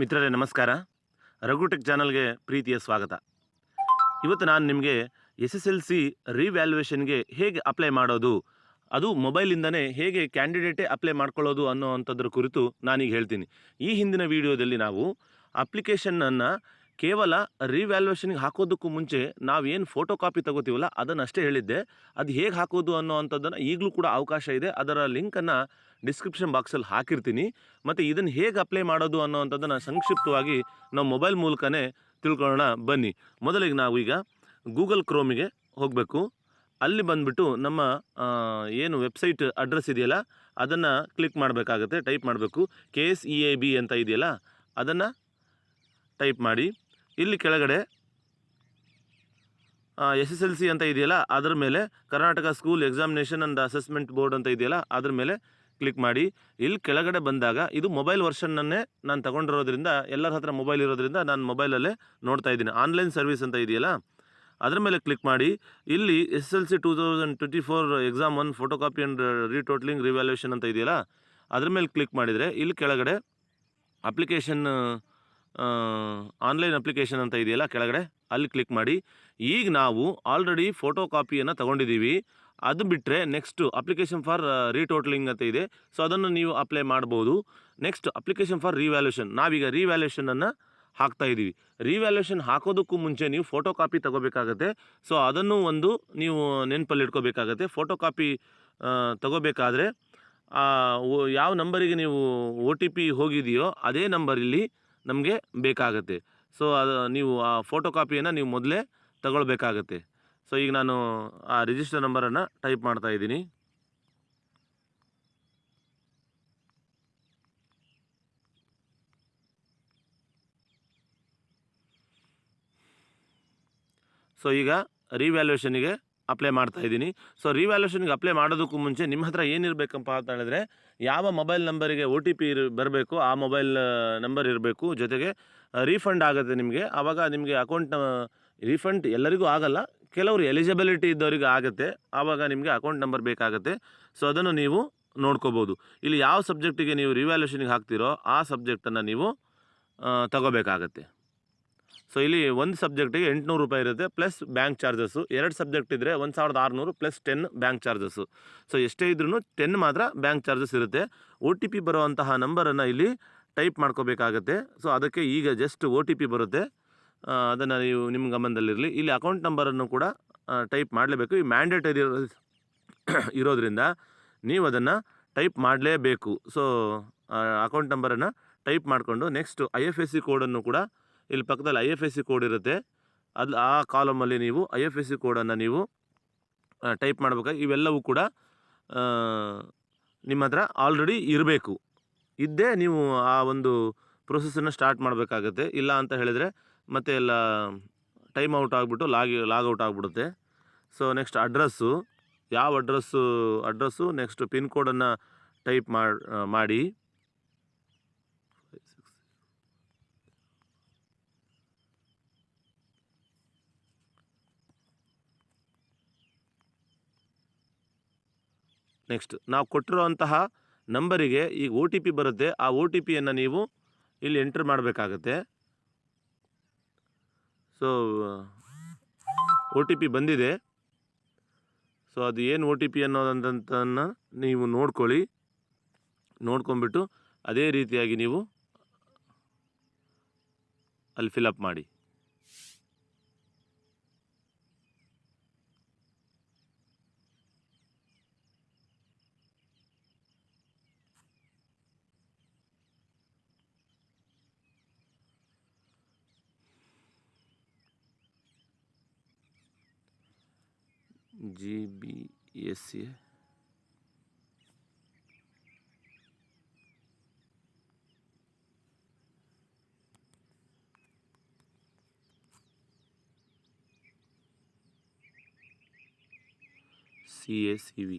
ಮಿತ್ರರೇ, ನಮಸ್ಕಾರ. ರಘುಟೆಕ್ ಚಾನಲ್ಗೆ ಪ್ರೀತಿಯ ಸ್ವಾಗತ. ಇವತ್ತು ನಾನು ನಿಮಗೆ ಎಸ್ ಎಸ್ ಎಲ್ ಸಿ ರಿವ್ಯಾಲ್ಯೂಯೇಷನ್ಗೆ ಹೇಗೆ ಅಪ್ಲೈ ಮಾಡೋದು, ಅದು ಮೊಬೈಲಿಂದನೇ ಹೇಗೆ ಕ್ಯಾಂಡಿಡೇಟೇ ಅಪ್ಲೈ ಮಾಡ್ಕೊಳ್ಳೋದು ಅನ್ನೋ ಅಂಥದ್ರ ಕುರಿತು ನಾನೀಗ ಹೇಳ್ತೀನಿ. ಈ ಹಿಂದಿನ ವಿಡಿಯೋದಲ್ಲಿ ನಾವು ಅಪ್ಲಿಕೇಶನನ್ನು ಕೇವಲ ರಿವ್ಯಾಲ್ಯೂಯೇಷನ್ಗೆ ಹಾಕೋದಕ್ಕೂ ಮುಂಚೆ ನಾವೇನು ಫೋಟೋ ಕಾಪಿ ತಗೋತೀವಲ್ಲ ಅದನ್ನು ಅಷ್ಟೇ ಹೇಳಿದ್ದೆ. ಅದು ಹೇಗೆ ಹಾಕೋದು ಅನ್ನೋ ಅಂಥದ್ದನ್ನು ಈಗಲೂ ಕೂಡ ಅವಕಾಶ ಇದೆ. ಅದರ ಲಿಂಕನ್ನು ಡಿಸ್ಕ್ರಿಪ್ಷನ್ ಬಾಕ್ಸಲ್ಲಿ ಹಾಕಿರ್ತೀನಿ. ಮತ್ತು ಇದನ್ನು ಹೇಗೆ ಅಪ್ಲೈ ಮಾಡೋದು ಅನ್ನೋವಂಥದ್ದನ್ನು ಸಂಕ್ಷಿಪ್ತವಾಗಿ ನಾವು ಮೊಬೈಲ್ ಮೂಲಕನೇ ತಿಳ್ಕೊಳ್ಳೋಣ. ಬನ್ನಿ. ಮೊದಲಿಗೆ ನಾವು ಈಗ ಗೂಗಲ್ ಕ್ರೋಮಿಗೆ ಹೋಗಬೇಕು. ಅಲ್ಲಿ ಬಂದುಬಿಟ್ಟು ನಮ್ಮ ಏನು ವೆಬ್ಸೈಟ್ ಅಡ್ರೆಸ್ ಇದೆಯಲ್ಲ, ಅದನ್ನು ಕ್ಲಿಕ್ ಮಾಡಬೇಕಾಗತ್ತೆ. ಟೈಪ್ ಮಾಡಬೇಕು. K S E A B ಅಂತ ಇದೆಯಲ್ಲ, ಅದನ್ನು ಟೈಪ್ ಮಾಡಿ. ಇಲ್ಲಿ ಕೆಳಗಡೆ ಎಸ್ ಎಸ್ ಎಲ್ ಸಿ ಅಂತ ಇದೆಯಲ್ಲ, ಅದರ ಮೇಲೆ Karnataka school examination and assessment board ಅಂತ ಇದೆಯಲ್ಲ, ಅದ್ರ ಮೇಲೆ ಕ್ಲಿಕ್ ಮಾಡಿ. ಇಲ್ಲಿ ಕೆಳಗಡೆ ಬಂದಾಗ ಇದು ಮೊಬೈಲ್ ವರ್ಷನ್ನನ್ನೇ ನಾನು ತಗೊಂಡಿರೋದ್ರಿಂದ, ಎಲ್ಲರ ಹತ್ರ ಮೊಬೈಲ್ ಇರೋದ್ರಿಂದ ನಾನು ಮೊಬೈಲಲ್ಲೇ ನೋಡ್ತಾ ಇದ್ದೀನಿ. ಆನ್ಲೈನ್ ಸರ್ವಿಸ್ ಅಂತ ಇದೆಯಲ್ಲ, ಅದರ ಮೇಲೆ ಕ್ಲಿಕ್ ಮಾಡಿ. ಇಲ್ಲಿ S L C two thousand twenty four exam one photocopy and retotalling revaluation ಅಂತ ಇದೆಯಲ್ಲ, ಅದ್ರ ಮೇಲೆ ಕ್ಲಿಕ್ ಮಾಡಿದರೆ ಇಲ್ಲಿ ಕೆಳಗಡೆ ಅಪ್ಲಿಕೇಶನ್ ಆನ್ಲೈನ್ ಅಪ್ಲಿಕೇಶನ್ ಅಂತ ಇದೆಯಲ್ಲ ಕೆಳಗಡೆ? ಅಲ್ಲಿ ಕ್ಲಿಕ್ ಮಾಡಿ. ಈಗ ನಾವು ಆಲ್ರೆಡಿ ಫೋಟೋ ಕಾಪಿಯನ್ನು ತೊಗೊಂಡಿದ್ದೀವಿ. ಅದು ಬಿಟ್ಟರೆ ನೆಕ್ಸ್ಟು ಅಪ್ಲಿಕೇಶನ್ ಫಾರ್ ರೀಟೋಟ್ಲಿಂಗ್ ಅಂತ ಇದೆ. ಸೊ ಅದನ್ನು ನೀವು ಅಪ್ಲೈ ಮಾಡ್ಬೋದು. ನೆಕ್ಸ್ಟ್ ಅಪ್ಲಿಕೇಶನ್ ಫಾರ್ ರಿವ್ಯಾಲ್ಯೂಷನ್ ನಾವೀಗ ರಿವ್ಯಾಲ್ಯೂಷನನ್ನು ಹಾಕ್ತಾ ಇದ್ದೀವಿ. ರಿವ್ಯಾಲ್ಯೂಷನ್ ಹಾಕೋದಕ್ಕೂ ಮುಂಚೆ ನೀವು ಫೋಟೋ ಕಾಪಿ ತೊಗೋಬೇಕಾಗತ್ತೆ. ಸೊ ಅದನ್ನು ಒಂದು ನೀವು ನೆನಪಲ್ಲಿಟ್ಕೋಬೇಕಾಗತ್ತೆ. ಫೋಟೋ ಕಾಪಿ ತಗೋಬೇಕಾದ್ರೆ ಯಾವ ನಂಬರಿಗೆ ನೀವು ಒ ಟಿ ಪಿ ಹೋಗಿದೆಯೋ, ಅದೇ ನಂಬರ್ ಇಲ್ಲಿ ನಮಗೆ ಬೇಕಾಗುತ್ತೆ. ಸೊ ಅದು ನೀವು ಆ ಫೋಟೋ ಕಾಪಿಯನ್ನು ನೀವು ಮೊದಲೇ ತಗೊಳ್ಬೇಕಾಗತ್ತೆ. ಸೊ ಈಗ ನಾನು ಆ ರಿಜಿಸ್ಟರ್ ನಂಬರನ್ನು ಟೈಪ್ ಮಾಡ್ತಾ ಇದ್ದೀನಿ. ಸೊ ಈಗ ರಿವ್ಯಾಲ್ಯೂಷನಿಗೆ ಅಪ್ಲೈ ಮಾಡ್ತಾ ಇದ್ದೀನಿ. ಸೊ ರಿವ್ಯಾಲ್ಯೂಷನ್ಗೆ ಅಪ್ಲೈ ಮಾಡೋದಕ್ಕೂ ಮುಂಚೆ ನಿಮ್ಮ ಹತ್ರ ಏನಿರಬೇಕಪ್ಪ ಅಂತ ಹೇಳಿದ್ರೆ, ಯಾವ ಮೊಬೈಲ್ ನಂಬರಿಗೆ ಒ ಟಿ ಪಿ ಬರಬೇಕು, ಆ ಮೊಬೈಲ್ ನಂಬರ್ ಇರಬೇಕು. ಜೊತೆಗೆ ರೀಫಂಡ್ ಆಗುತ್ತೆ ನಿಮಗೆ. ಆವಾಗ ನಿಮಗೆ ಅಕೌಂಟ್ನ ರೀಫಂಡ್ ಎಲ್ಲರಿಗೂ ಆಗಲ್ಲ. ಕೆಲವರು ಎಲಿಜಿಬಿಲಿಟಿ ಇದ್ದವರಿಗೆ ಆಗುತ್ತೆ. ಆವಾಗ ನಿಮಗೆ ಅಕೌಂಟ್ ನಂಬರ್ ಬೇಕಾಗುತ್ತೆ. ಸೊ ಅದನ್ನು ನೀವು ನೋಡ್ಕೋಬೋದು. ಇಲ್ಲಿ ಯಾವ ಸಬ್ಜೆಕ್ಟಿಗೆ ನೀವು ರಿವ್ಯಾಲ್ಯೂಷನ್ಗೆ ಹಾಕ್ತಿರೋ, ಆ ಸಬ್ಜೆಕ್ಟನ್ನು ನೀವು ತಗೋಬೇಕಾಗತ್ತೆ. ಸೊ ಇಲ್ಲಿ ಒಂದು ಸಬ್ಜೆಕ್ಟಿಗೆ ಎಂಟುನೂರು ರೂಪಾಯಿ ಇರುತ್ತೆ ಪ್ಲಸ್ ಬ್ಯಾಂಕ್ ಚಾರ್ಜಸ್ಸು ಎರಡು ಸಬ್ಜೆಕ್ಟ್ ಇದ್ದರೆ ಒಂದು ಸಾವಿರದ ಆರುನೂರು plus ten bank charges so ಎಷ್ಟೇ ಇದ್ರೂ ಟೆನ್ ಮಾತ್ರ ಬ್ಯಾಂಕ್ ಚಾರ್ಜಸ್ ಇರುತ್ತೆ. ಒ ಟಿ ಪಿ ಬರುವಂತಹ ನಂಬರನ್ನು ಇಲ್ಲಿ ಟೈಪ್ ಮಾಡ್ಕೋಬೇಕಾಗತ್ತೆ. ಸೊ ಅದಕ್ಕೆ ಈಗ ಜಸ್ಟ್ ಒ ಟಿ ಪಿ ಬರುತ್ತೆ. ಅದನ್ನು ನೀವು ನಿಮ್ಮ ಗಮನದಲ್ಲಿರಲಿ. ಇಲ್ಲಿ ಅಕೌಂಟ್ ನಂಬರನ್ನು ಕೂಡ ಟೈಪ್ ಮಾಡಲೇಬೇಕು. ಈ ಮ್ಯಾಂಡೇಟರಿ ಇರೋದ್ರಿಂದ ನೀವು ಅದನ್ನು ಟೈಪ್ ಮಾಡಲೇಬೇಕು. ಸೊ ಅಕೌಂಟ್ ನಂಬರನ್ನು ಟೈಪ್ ಮಾಡಿಕೊಂಡು next I F S C ಕೋಡನ್ನು ಕೂಡ ಇಲ್ಲಿ ಪಕ್ಕದಲ್ಲಿ I F S C code ಇರುತ್ತೆ. ಅದು ಆ ಕಾಲಮಲ್ಲಿ ನೀವು ಐ ಎಫ್ ಎಸ್ ಸಿ ಕೋಡನ್ನು ನೀವು ಟೈಪ್ ಮಾಡಬೇಕಾಗಿ ಇವೆಲ್ಲವೂ ಕೂಡ ನಿಮ್ಮ ಹತ್ರ ಆಲ್ರೆಡಿ ಇರಬೇಕು. ಇದ್ದೇ ನೀವು ಆ ಒಂದು ಪ್ರೊಸೆಸನ್ನು ಸ್ಟಾರ್ಟ್ ಮಾಡಬೇಕಾಗತ್ತೆ. ಇಲ್ಲ ಅಂತ ಹೇಳಿದರೆ ಮತ್ತೆ ಎಲ್ಲ ಟೈಮ್ ಔಟ್ ಆಗಿಬಿಟ್ಟು ಲಾಗ್ ಲಾಗೌಟ್ ಆಗಿಬಿಡುತ್ತೆ. ಸೊ ನೆಕ್ಸ್ಟ್ ಅಡ್ರೆಸ್ಸು ಯಾವ ಅಡ್ರೆಸ್ಸು ಅಡ್ರೆಸ್ಸು ನೆಕ್ಸ್ಟ್ ಪಿನ್ ಕೋಡನ್ನು ಟೈಪ್ ಮಾಡಿ. ನೆಕ್ಸ್ಟ್ ನಾವು ಕೊಟ್ಟಿರುವಂತಹ ನಂಬರಿಗೆ ಈಗ ಒ ಟಿ ಪಿ ಬರುತ್ತೆ. ಆ ಒ ಟಿ ಪಿಯನ್ನು ನೀವು ಇಲ್ಲಿ ಎಂಟ್ರ್ ಮಾಡಬೇಕಾಗತ್ತೆ. ಸೊ ಒ ಟಿ ಪಿ ಬಂದಿದೆ. ಸೊ ಅದು ಏನು ಒ ಟಿ ಪಿ ಅನ್ನೋದಂತನ್ನು ನೀವು ನೋಡ್ಕೊಳ್ಳಿ. ನೋಡ್ಕೊಂಬಿಟ್ಟು ಅದೇ ರೀತಿಯಾಗಿ ನೀವು ಅಲ್ಲಿ ಫಿಲಪ್ ಮಾಡಿ. G B S C C A C V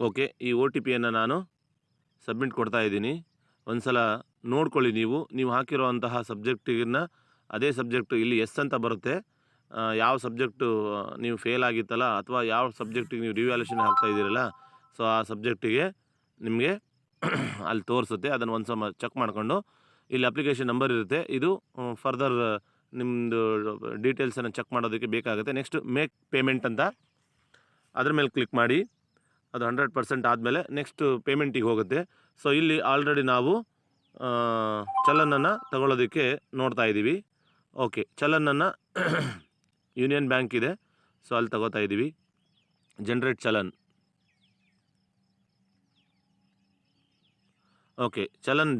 okay, ಈ ಒ ಟಿ ಪಿಯನ್ನು ನಾನು ಸಬ್ಮಿಟ್ ಕೊಡ್ತಾ ಇದ್ದೀನಿ. ಒಂದು ಸಲ ನೋಡ್ಕೊಳ್ಳಿ ನೀವು. ನೀವು ಹಾಕಿರುವಂತಹ ಸಬ್ಜೆಕ್ಟಿನ ಅದೇ ಸಬ್ಜೆಕ್ಟು ಇಲ್ಲಿ ಎಸ್ ಅಂತ ಬರುತ್ತೆ. ಯಾವ ಸಬ್ಜೆಕ್ಟು ನೀವು ಫೇಲ್ ಆಗಿತ್ತಲ್ಲ ಅಥವಾ ಯಾವ ಸಬ್ಜೆಕ್ಟಿಗೆ ನೀವು ರಿವ್ಯಾಲ್ಯೂಷನ್ ಹಾಕ್ತಾ ಇದ್ದೀರಲ್ಲ, ಸೊ ಆ ಸಬ್ಜೆಕ್ಟಿಗೆ ನಿಮಗೆ ಅಲ್ಲಿ ತೋರಿಸುತ್ತೆ. ಅದನ್ನು ಒಂದು ಸಮ ಚೆಕ್ ಮಾಡಿಕೊಂಡು. ಇಲ್ಲಿ ಅಪ್ಲಿಕೇಶನ್ ನಂಬರ್ ಇರುತ್ತೆ. ಇದು ಫರ್ದರ್ ನಿಮ್ಮದು ಡೀಟೇಲ್ಸನ್ನು ಚೆಕ್ ಮಾಡೋದಕ್ಕೆ ಬೇಕಾಗುತ್ತೆ. ನೆಕ್ಸ್ಟ್, ಮೇಕ್ ಪೇಮೆಂಟ್ ಅಂತ. ಅದ್ರ ಮೇಲೆ ಕ್ಲಿಕ್ ಮಾಡಿ. ಅದು ಹಂಡ್ರೆಡ್ ಪರ್ಸೆಂಟ್ ಆದಮೇಲೆ ನೆಕ್ಸ್ಟ್ ಪೇಮೆಂಟಿಗೆ ಹೋಗುತ್ತೆ. ಸೊ ಇಲ್ಲಿ ಆಲ್ರೆಡಿ ನಾವು ಚಲನನ್ನು ತಗೊಳ್ಳೋದಕ್ಕೆ ನೋಡ್ತಾ ಇದ್ದೀವಿ. ಓಕೆ ಚಲನನ್ನು ಯೂನಿಯನ್ ಬ್ಯಾಂಕ್ ಇದೆ. ಸೊ ಅಲ್ಲಿ ತಗೋತಾ ಇದ್ದೀವಿ. Generate challan. Okay challan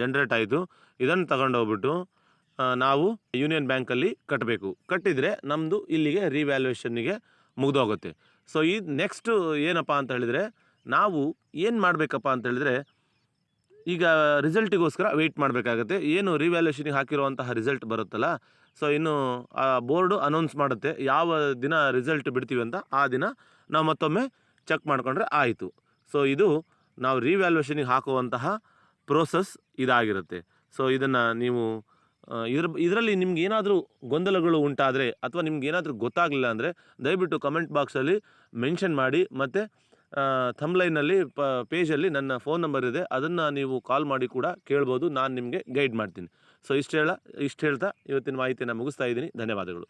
generate ಆಯಿತು. ಇದನ್ನು ತಗೊಂಡು ಹೋಗ್ಬಿಟ್ಟು ನಾವು ಯೂನಿಯನ್ ಬ್ಯಾಂಕಲ್ಲಿ ಕಟ್ಟಬೇಕು ಕಟ್ಟಿದರೆ ನಮ್ಮದು ಇಲ್ಲಿಗೆ ರಿವ್ಯಾಲ್ಯೂಯೇಷನ್ನಿಗೆ ಮುಗಿದೋಗುತ್ತೆ. ಸೊ ಈ ನೆಕ್ಸ್ಟು ಏನಪ್ಪ ಅಂತ ಹೇಳಿದರೆ, ನಾವು ಏನು ಮಾಡಬೇಕಪ್ಪ ಅಂತ ಹೇಳಿದರೆ, ಈಗ ರಿಸಲ್ಟಿಗೋಸ್ಕರ ವೆಯ್ಟ್ ಮಾಡಬೇಕಾಗತ್ತೆ. ಏನು ರಿವ್ಯಾಲ್ಯೂಷನಿಗೆ ಹಾಕಿರುವಂತಹ ರಿಸಲ್ಟ್ ಬರುತ್ತಲ್ಲ ಸೊ ಇನ್ನು ಆ ಬೋರ್ಡು ಅನೌನ್ಸ್ ಮಾಡುತ್ತೆ, ಯಾವ ದಿನ ರಿಸಲ್ಟ್ ಬಿಡ್ತೀವಿ ಅಂತ ಆ ದಿನ ನಾವು ಮತ್ತೊಮ್ಮೆ ಚೆಕ್ ಮಾಡಿಕೊಂಡ್ರೆ ಆಯಿತು. ಸೊ ಇದು ನಾವು ರಿವ್ಯಾಲ್ಯೂಷನಿಗೆ ಹಾಕುವಂತಹ ಪ್ರೋಸೆಸ್ ಇದಾಗಿರುತ್ತೆ. ಸೊ ಇದನ್ನು ನೀವು ಇದ್ರ ಇದರಲ್ಲಿ ನಿಮ್ಗೆ ಏನಾದರೂ ಗೊಂದಲಗಳು ಉಂಟಾದರೆ ಅಥವಾ ನಿಮ್ಗೆ ಏನಾದರೂ ಗೊತ್ತಾಗಲಿಲ್ಲ ಅಂದರೆ ದಯವಿಟ್ಟು ಕಮೆಂಟ್ ಬಾಕ್ಸಲ್ಲಿ ಮೆನ್ಷನ್ ಮಾಡಿ ಮತ್ತು ಥಮ್ಲೈನಲ್ಲಿ ಪ ಪೇಜಲ್ಲಿ ನನ್ನ ಫೋನ್ ನಂಬರ್ ಇದೆ. ಅದನ್ನು ನೀವು ಕಾಲ್ ಮಾಡಿ ಕೂಡ ಕೇಳ್ಬೋದು. ನಾನು ನಿಮಗೆ ಗೈಡ್ ಮಾಡ್ತೀನಿ. ಸೊ ಇಷ್ಟು ಹೇಳ, ಇಷ್ಟು ಹೇಳ್ತಾ ಇವತ್ತಿನ ಮಾಹಿತಿಯನ್ನು ಮುಗಿಸ್ತಾ ಇದ್ದೀನಿ. ಧನ್ಯವಾದಗಳು.